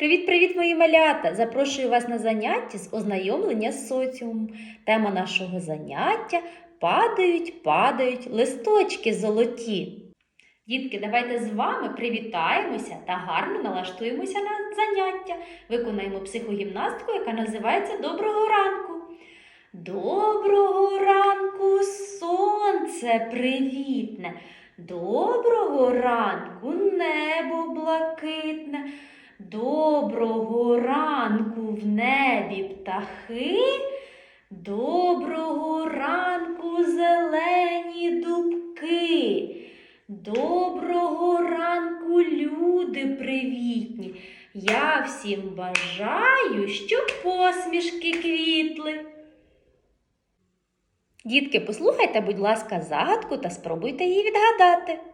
Привіт-привіт, мої малята! Запрошую вас на заняття з ознайомлення з соціумом. Тема нашого заняття падають, падають листочки золоті. Дітки, давайте з вами привітаємося та гарно налаштуємося на заняття. Виконаємо психогімнастику, яка називається Доброго ранку. Доброго ранку, сонце привітне. Доброго ранку, небо блакитне. Доброго ранку в небі птахи. Доброго ранку, зелені дубки. Доброго ранку, люди привітні. Я всім бажаю, щоб посмішки квітли. Дітки, послухайте, будь ласка, загадку та спробуйте її відгадати.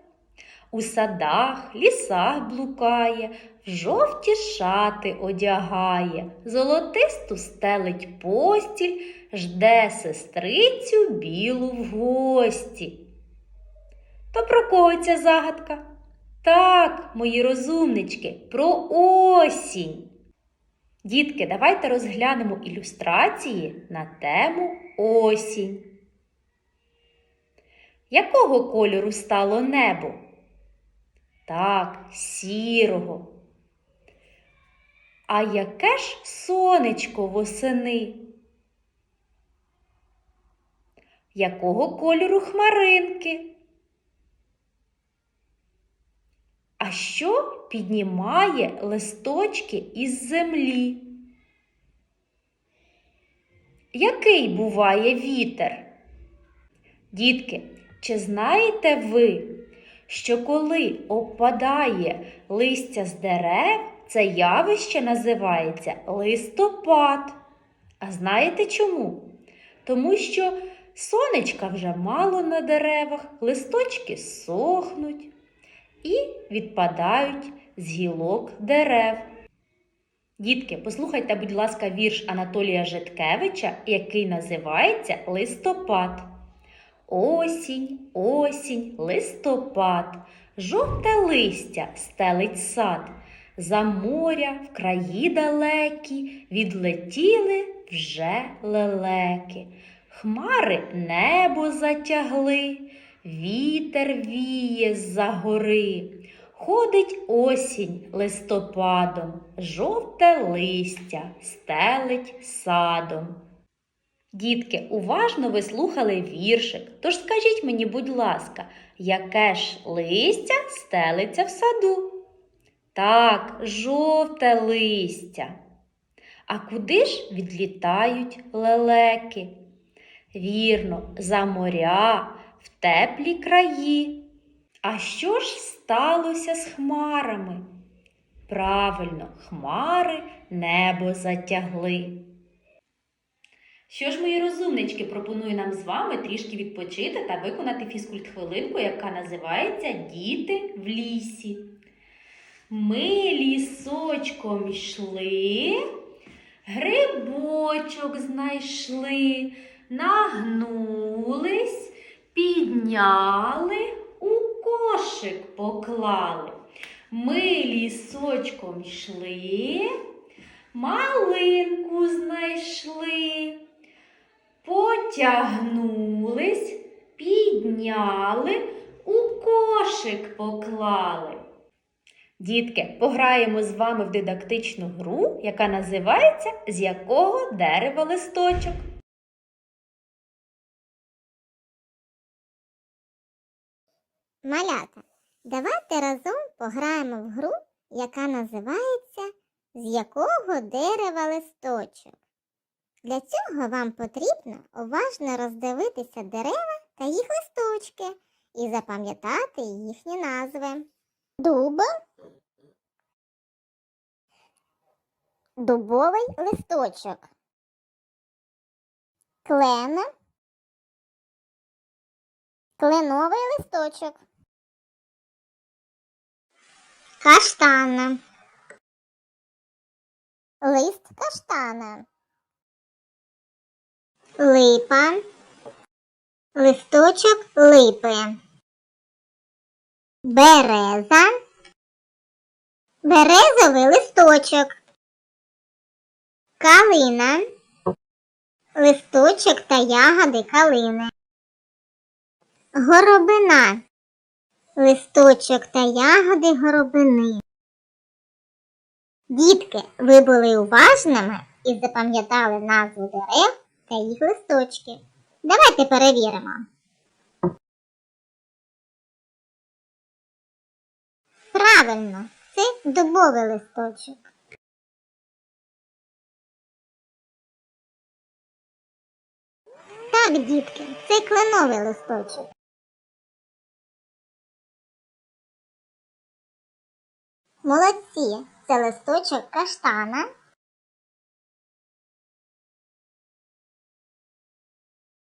У садах, лісах блукає, в жовті шати одягає, золотисту стелить постіль, жде сестрицю білу в гості. То про кого ця загадка? Так, мої розумнички, про осінь. Дітки, давайте розглянемо ілюстрації на тему осінь. Якого кольору стало небо? Так, сірого. А яке ж сонечко восени? Якого кольору хмаринки? А що піднімає листочки із землі? Який буває вітер? Дітки, чи знаєте ви, що коли опадає листя з дерев, це явище називається листопад? А знаєте чому? Тому що сонечка вже мало на деревах, листочки сохнуть і відпадають з гілок дерев. Дітки, послухайте, будь ласка, вірш Анатолія Житкевича, який називається Листопад. Осінь, осінь, листопад, жовте листя стелить сад. За моря в краї далекі відлетіли вже лелеки. Хмари небо затягли, вітер віє з-за гори. Ходить осінь листопадом, жовте листя стелить садом. Дітки, уважно ви слухали віршик, тож скажіть мені, будь ласка, яке ж листя стелиться в саду? Так, жовте листя. А куди ж відлітають лелеки? Вірно, за моря, в теплі краї. А що ж сталося з хмарами? Правильно, хмари небо затягли. Що ж, мої розумнички, пропоную нам з вами трішки відпочити та виконати фізкульт-хвилинку, яка називається Діти в лісі. Ми лісочком йшли, грибочок знайшли, нагнулись, підняли, у кошик поклали. Ми лісочком йшли, малинку знайшли, потягнулись, підняли, у кошик поклали. Дітки, пограємо з вами в дидактичну гру, яка називається З якого дерева листочок. Малята, давайте разом пограємо в гру, яка називається З якого дерева листочок. Для цього вам потрібно уважно роздивитися дерева та їх листочки і запам'ятати їхні назви. Дуб, дубовий листочок, клен, кленовий листочок. Каштан. Лист каштана. Липа. Листочок липи. Береза. Березовий листочок. Калина. Листочок та ягоди калини. Горобина. Листочок та ягоди горобини. Дітки, ви були уважними і запам'ятали назву дерев та їх листочки. Давайте перевіримо. Правильно, це дубовий листочок. Так, дітки, це кленовий листочок. Молодці, це листочок каштана.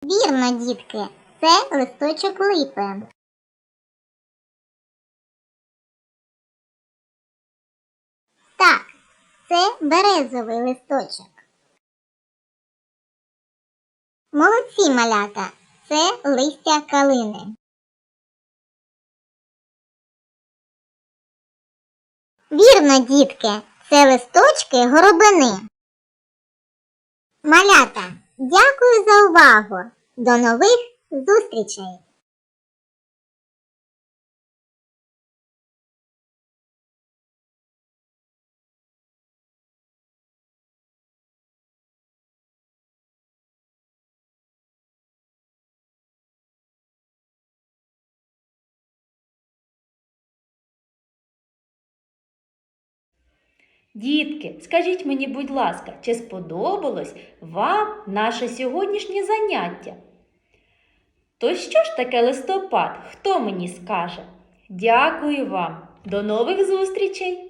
Вірно, дітки, це листочок липи. Так, це березовий листочок. Молодці малята, це листя калини. Вірно, дітки, це листочки горобини. Малята, дякую за увагу. До нових зустрічей! Дітки, скажіть мені, будь ласка, чи сподобалось вам наше сьогоднішнє заняття? То що ж таке листопад? Хто мені скаже? Дякую вам. До нових зустрічей!